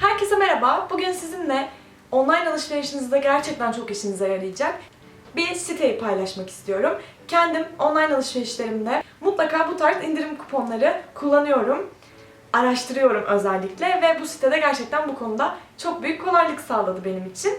Herkese merhaba. Bugün sizinle online alışverişinizde gerçekten çok işinize yarayacak bir siteyi paylaşmak istiyorum. Kendim online alışverişlerimde mutlaka bu tarz indirim kuponları kullanıyorum. Araştırıyorum özellikle ve bu sitede gerçekten bu konuda çok büyük kolaylık sağladı benim için.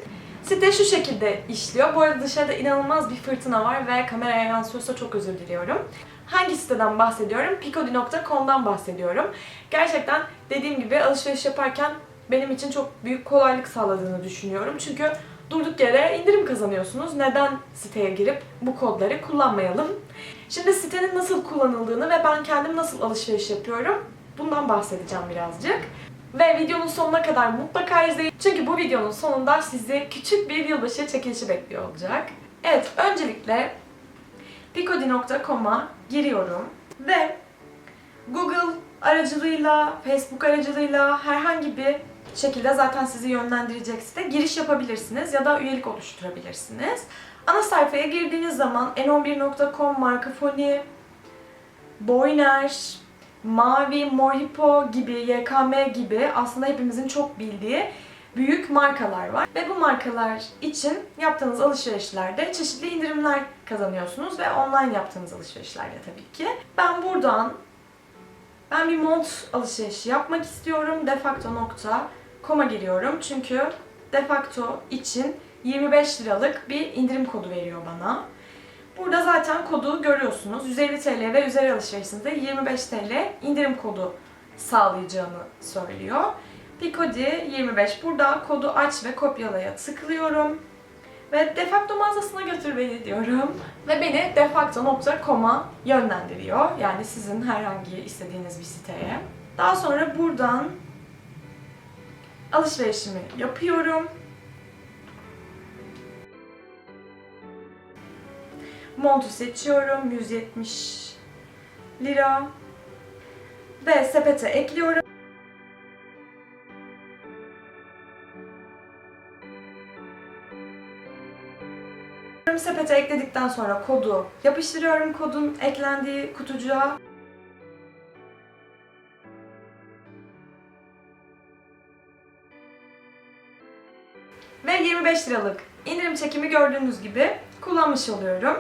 Site şu şekilde işliyor. Bu arada dışarıda inanılmaz bir fırtına var ve kameraya yansıyorsa çok özür diliyorum. Hangi siteden bahsediyorum? Picodi.com'dan bahsediyorum. Gerçekten dediğim gibi alışveriş yaparken benim için çok büyük kolaylık sağladığını düşünüyorum. Çünkü durduk yere indirim kazanıyorsunuz. Neden siteye girip bu kodları kullanmayalım? Şimdi sitenin nasıl kullanıldığını ve ben kendim nasıl alışveriş yapıyorum bundan bahsedeceğim birazcık. Ve videonun sonuna kadar mutlaka izleyin. Çünkü bu videonun sonunda sizi küçük bir yılbaşı çekilişi bekliyor olacak. Evet, öncelikle picodi.com'a giriyorum ve Google aracılığıyla, Facebook aracılığıyla herhangi bir şekilde zaten sizi yönlendirecek site giriş yapabilirsiniz ya da üyelik oluşturabilirsiniz. Ana sayfaya girdiğiniz zaman n11.com, Markafoni, Boyner, Mavi, Morhipo gibi, YKM gibi aslında hepimizin çok bildiği büyük markalar var. Ve bu markalar için yaptığınız alışverişlerde çeşitli indirimler kazanıyorsunuz ve online yaptığınız alışverişlerde tabii ki. Ben buradan ben bir mont alışverişi yapmak istiyorum. Defacto.com'a giriyorum. Çünkü Defacto için 25 liralık bir indirim kodu veriyor bana. Burada zaten kodu görüyorsunuz. 150 TL ve üzeri alışverişinde 25 TL indirim kodu sağlayacağını söylüyor. Picodi 25. Burada kodu aç ve kopyalaya tıklıyorum. Ve defacto mağazasına götür beni diyorum. Ve beni defacto.com'a yönlendiriyor. Yani sizin herhangi istediğiniz bir siteye. Daha sonra buradan alışverişimi yapıyorum. Montu seçiyorum. 170 lira. Ve sepete ekliyorum. Sepete ekledikten sonra kodu yapıştırıyorum kodun eklendiği kutucuğa. Ve 25 liralık indirim çekimi gördüğünüz gibi kullanmış oluyorum.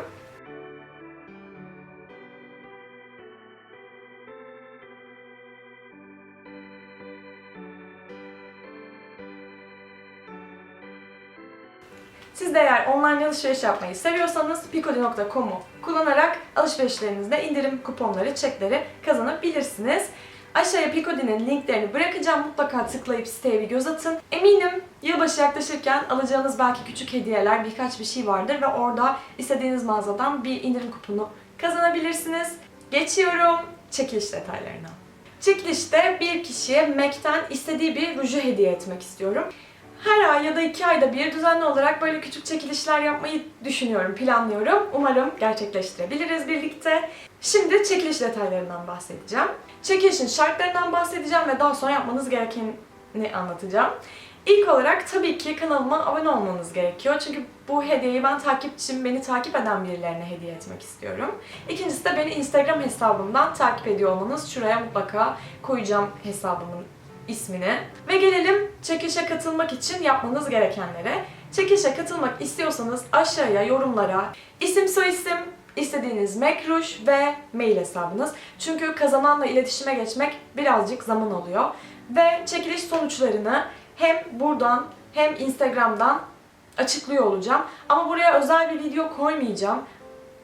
Siz de eğer online alışveriş yapmayı seviyorsanız picodi.com'u kullanarak alışverişlerinizde indirim kuponları, çekleri kazanabilirsiniz. Aşağıya Picodi'nin linklerini bırakacağım. Mutlaka tıklayıp siteye bir göz atın. Eminim yılbaşı yaklaşırken alacağınız belki küçük hediyeler, birkaç bir şey vardır ve orada istediğiniz mağazadan bir indirim kuponu kazanabilirsiniz. Geçiyorum çekiliş detaylarına. Çekilişte bir kişiye MAC'ten istediği bir ruju hediye etmek istiyorum. Her ay ya da iki ayda bir düzenli olarak böyle küçük çekilişler yapmayı düşünüyorum, planlıyorum. Umarım gerçekleştirebiliriz birlikte. Şimdi çekiliş detaylarından bahsedeceğim. Çekilişin şartlarından bahsedeceğim ve daha sonra yapmanız gerekeni anlatacağım. İlk olarak tabii ki kanalıma abone olmanız gerekiyor. Çünkü bu hediyeyi ben takipçim, beni takip eden birilerine hediye etmek istiyorum. İkincisi de beni Instagram hesabımdan takip ediyor olmanız. Şuraya mutlaka koyacağım hesabımın ismini. Ve gelelim çekilişe katılmak için yapmanız gerekenlere. Çekilişe katılmak istiyorsanız aşağıya yorumlara isim soyisim, istediğiniz mekruş ve mail hesabınız. Çünkü kazananla iletişime geçmek birazcık zaman alıyor. Ve çekiliş sonuçlarını hem buradan hem Instagram'dan açıklıyor olacağım. Ama buraya özel bir video koymayacağım.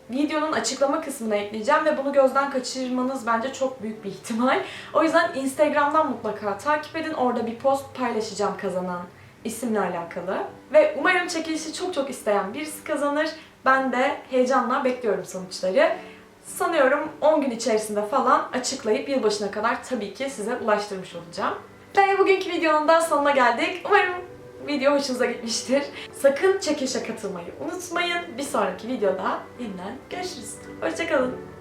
Videonun açıklama kısmına ekleyeceğim ve bunu gözden kaçırmanız bence çok büyük bir ihtimal. O yüzden Instagram'dan mutlaka takip edin. Orada bir post paylaşacağım kazanan isimle alakalı. Ve umarım çekilişi çok çok isteyen birisi kazanır. Ben de heyecanla bekliyorum sonuçları. Sanıyorum 10 gün içerisinde falan açıklayıp yılbaşına kadar tabii ki size ulaştırmış olacağım. Ve bugünkü videonun da sonuna geldik. Umarım video hoşunuza gitmiştir. Sakın çekilişe katılmayı unutmayın. Bir sonraki videoda yeniden görüşürüz. Hoşçakalın.